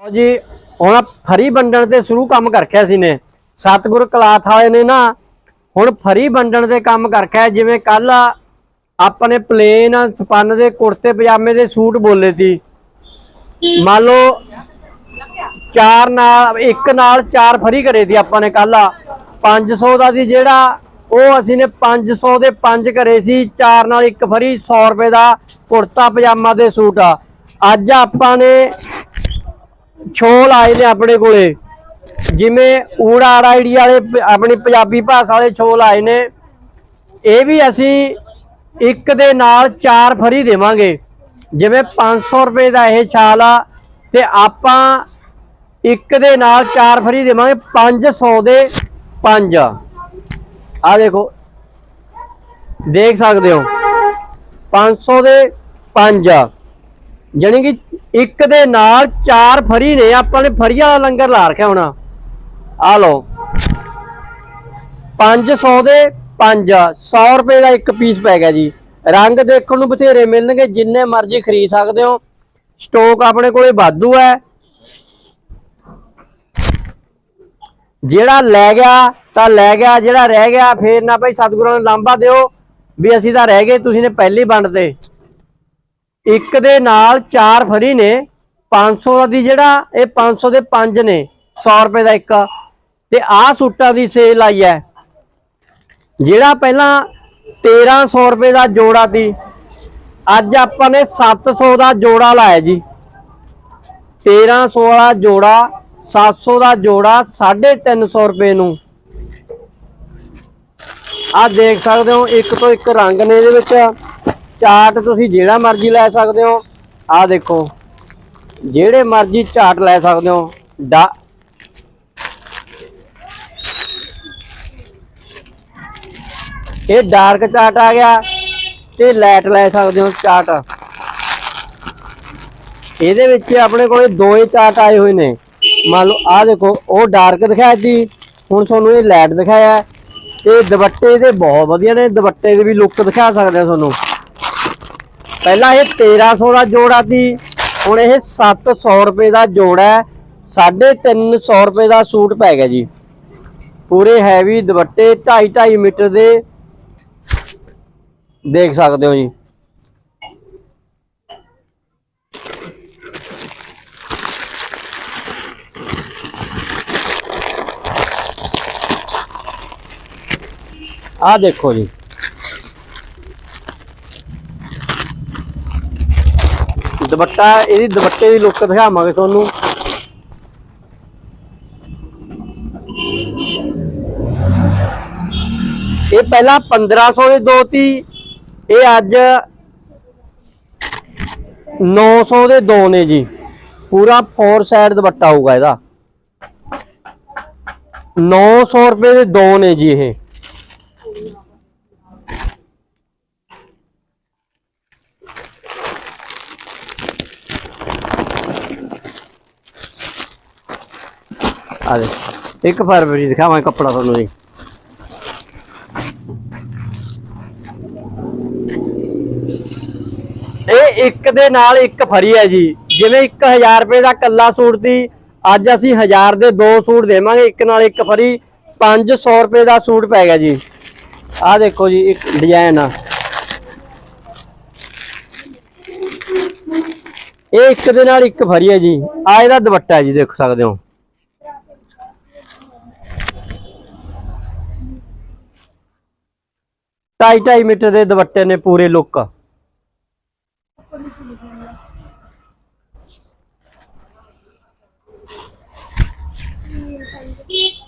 ਲਓ ਜੀ, ਹੁਣ ਫਰੀ ਵੰਡਣ ਤੇ ਸ਼ੁਰੂ ਕੰਮ ਕਰਖਿਆ ਸੀ ਨੇ। ਸਤਗੁਰ ਕਲਾਥ ਵਾਲੇ ਨੇ ਨਾ ਹੁਣ ਫਰੀ ਵੰਡਣ ਦੇ ਕੰਮ ਕਰਖਿਆ ਜਿਵੇਂ ਕੱਲ ਆਪਣੇ ਪਲੇਨ ਸਪੰਨ ਦੇ ਕੁੜਤੇ ਪਜਾਮੇ ਦੇ ਸੂਟ ਬੋਲੇ ਸੀ। ਮੰਨ ਲਓ ਚਾਰ ਨਾਲ, ਇੱਕ ਨਾਲ ਚਾਰ ਫਰੀ ਕਰੇ ਸੀ ਆਪਾਂ ਨੇ ਕੱਲ 500 ਦਾ ਸੀ ਜਿਹੜਾ, ਉਹ ਅਸੀਂ ਨੇ 500 ਦੇ ਪੰਜ ਕਰੇ ਸੀ, ਚਾਰ ਨਾਲ ਇੱਕ ਫਰੀ 100 ਰੁਪਏ ਦਾ ਕੁੜਤਾ ਪਜਾਮਾ ਦੇ ਸੂਟ। ਆ ਅੱਜ ਆਪਾਂ ਨੇ ਛੋਲ ਆਏ ਨੇ ਆਪਣੇ ਕੋਲੇ। ਜਿਵੇਂ ਊੜਾ ਆਈਡੀ ਵਾਲੇ ਆਪਣੀ ਪੰਜਾਬੀ ਭਾਸ਼ਾ ਵਾਲੇ ਛੋਲ ਆਏ ਨੇ। ਇਹ ਵੀ ਅਸੀਂ ਇੱਕ ਦੇ ਨਾਲ ਚਾਰ ਫਰੀ ਦੇਵਾਂਗੇ। ਜਿਵੇਂ 500 ਰੁਪਏ ਦਾ ਇਹ ਛਾਲ ਆ, ਤੇ ਆਪਾਂ ਇੱਕ ਦੇ ਨਾਲ ਚਾਰ ਫਰੀ ਦੇਵਾਂਗੇ 500 ਦੇ 5 ਆ ਦੇਖੋ। ਦੇਖ ਸਕਦੇ ਹੋ। 500 ਦੇ 5 ਜਾਣੀ ਕਿ ਇੱਕ ਦੇ ਨਾਲ ਚਾਰ ਫਰੀ ਨੇ, ਆਪਾਂ ਨੇ ਫਰੀਆਂ ਦਾ ਲੰਗਰ ਲਾ ਰੱਖਿਆ ਹੋਣਾ। ਆ ਲਓ। 500 ਦੇ 5 100 ਰੁਪਏ ਦਾ ਇੱਕ ਪੀਸ ਪੈ ਗਿਆ ਜੀ। ਰੰਗ ਦੇਖਣ ਨੂੰ ਬਥੇਰੇ ਮਿਲਣਗੇ, ਜਿੰਨੇ ਮਰਜ਼ੀ ਖਰੀਦ ਸਕਦੇ ਹੋ। ਸਟਾਕ ਆਪਣੇ ਕੋਲੇ ਵਾਧੂ ਹੈ। ਜਿਹੜਾ ਲੈ ਗਿਆ, ਤਾਂ ਲੈ ਗਿਆ, ਜਿਹੜਾ ਰਹਿ ਗਿਆ, ਫੇਰ ਨਾ ਭਾਈ ਸਤਿਗੁਰਾਂ ਨੂੰ ਲਾਂਭਾ ਦਿਓ। ਵੀ ਅਸੀਂ ਤਾਂ ਰਹਿ ਗਏ, ਤੁਸੀਂ ਨੇ ਪਹਿਲੀ ਵੰਡ ਤੇ। ਇੱਕ ਦੇ ਨਾਲ ਚਾਰ ਫਰੀ ਨੇ 500 ਦੀ ਜਿਹੜਾ, ਇਹ 500 ਦੇ 5 ਨੇ 100 ਰੁਪਏ ਦਾ ਇੱਕ। ਤੇ ਆਹ ਸੂਟਾਂ ਦੀ ਸੇਲ ਆਈ ਹੈ। ਜਿਹੜਾ ਪਹਿਲਾਂ 1300 ਰੁਪਏ ਦਾ ਜੋੜਾ ਸੀ, ਅੱਜ ਆਪਾਂ ਨੇ 700 ਦਾ ਜੋੜਾ ਲਾਇਆ ਜੀ। 1300 ਦਾ ਜੋੜਾ 700 ਦਾ ਜੋੜਾ 350 ਰੁਪਏ ਨੂੰ। ਆ ਦੇਖ ਸਕਦੇ ਹੋ, ਇੱਕ ਤੋਂ ਇੱਕ ਰੰਗ ਨੇ ਇਹਦੇ ਵਿੱਚ। ਚਾਟ ਤੁਸੀਂ ਜਿਹੜਾ ਮਰਜ਼ੀ ਲੈ ਸਕਦੇ ਹੋ। ਆ ਦੇਖੋ, ਜਿਹੜੇ ਮਰਜ਼ੀ ਚਾਟ ਲੈ ਸਕਦੇ ਹੋ। ਡਾ ਇਹ ਡਾਰਕ ਚਾਟ ਆ ਗਿਆ ਤੇ ਲਾਈਟ ਲੈ ਸਕਦੇ ਹੋ ਚਾਟ। ਇਹਦੇ ਵਿੱਚ ਆਪਣੇ ਕੋਲੇ ਦੋ ਹੀ ਚਾਰਟ ਆਏ ਹੋਏ ਨੇ। ਮੰਨ ਲਓ, ਆਹ ਦੇਖੋ, ਉਹ ਡਾਰਕ ਦਿਖਾਇਆ ਜੀ। ਹੁਣ ਤੁਹਾਨੂੰ ਇਹ ਲਾਈਟ ਦਿਖਾਇਆ। ਤੇ ਦੁਪੱਟੇ ਇਹਦੇ ਬਹੁਤ ਵਧੀਆ ਨੇ। ਦੁਪੱਟੇ ਦੇ ਵੀ ਲੁੱਕ ਦਿਖਾ ਸਕਦੇ ਆ ਤੁਹਾਨੂੰ। ਪਹਿਲਾਂ ਇਹ 1300 ਦਾ ਜੋੜਾ ਸੀ, ਹੁਣ ਇਹ 700 ਰੁਪਏ ਦਾ ਜੋੜਾ ਹੈ 350 ਰੁਪਏ ਦਾ ਸੂਟ ਪੈ ਗਿਆ ਜੀ। ਪੂਰੇ ਹੈਵੀ ਦੁਪੱਟੇ 2.5 2.5 ਮੀਟਰ ਦੇ, ਦੇਖ ਸਕਦੇ ਹੋ ਜੀ। ਆਹ ਦੇਖੋ ਜੀ। ਦੁਪੱਟਾ, ਇਹਦੀ ਦੁਪੱਟੇ ਦੀ ਲੁੱਕ ਦਿਖਾਵਾਂਗੇ ਤੁਹਾਨੂੰ। ਇਹ ਪਹਿਲਾਂ 1500 ਦੇ ਦੋ ਤੀ, ਇਹ ਅੱਜ 900 ਦੇ ਦੋ ਨੇ ਜੀ। ਪੂਰਾ 4 ਸਾਈਡ ਦੁਪੱਟਾ ਹੋਊਗਾ ਇਹਦਾ। 900 ਰੁਪਏ ਦੇ ਦੋ ਨੇ ਜੀ ਇਹ। ਆ ਦੇ। ਇੱਕ ਫਰਵਰੀ ਦਿਖਾਵਾਂ ਕੱਪੜਾ ਤੁਹਾਨੂੰ ਜੀ। ਇਹ ਇੱਕ ਦੇ ਨਾਲ ਇੱਕ ਫਰੀ ਹੈ ਜੀ। ਜਿਵੇਂ 1000 ਰੁਪਏ ਦਾ ਕੱਲਾ ਸੂਟ ਦੀ, ਅੱਜ ਅਸੀਂ 1000 ਦੇ ਦੋ ਸੂਟ ਦੇਵਾਂਗੇ, ਇੱਕ ਨਾਲ ਇੱਕ ਫਰੀ 500 ਰੁਪਏ ਦਾ ਸੂਟ ਪੈ ਗਿਆ ਜੀ। ਆਹ ਦੇਖੋ ਜੀ, ਇੱਕ ਡਿਜ਼ਾਈਨ ਆ। ਇਹ ਇੱਕ ਦੇ ਨਾਲ ਇੱਕ ਫਰੀ ਹੈ ਜੀ। ਆ ਇਹਦਾ ਦੁਪੱਟਾ ਜੀ, ਦੇਖ ਸਕਦੇ ਹੋ। ਢਾਈ ਢਾਈ ਮੀਟਰ ਦੇ ਦੁਪੱਟੇ ਨੇ ਪੂਰੇ ਲੁੱਕ Thank.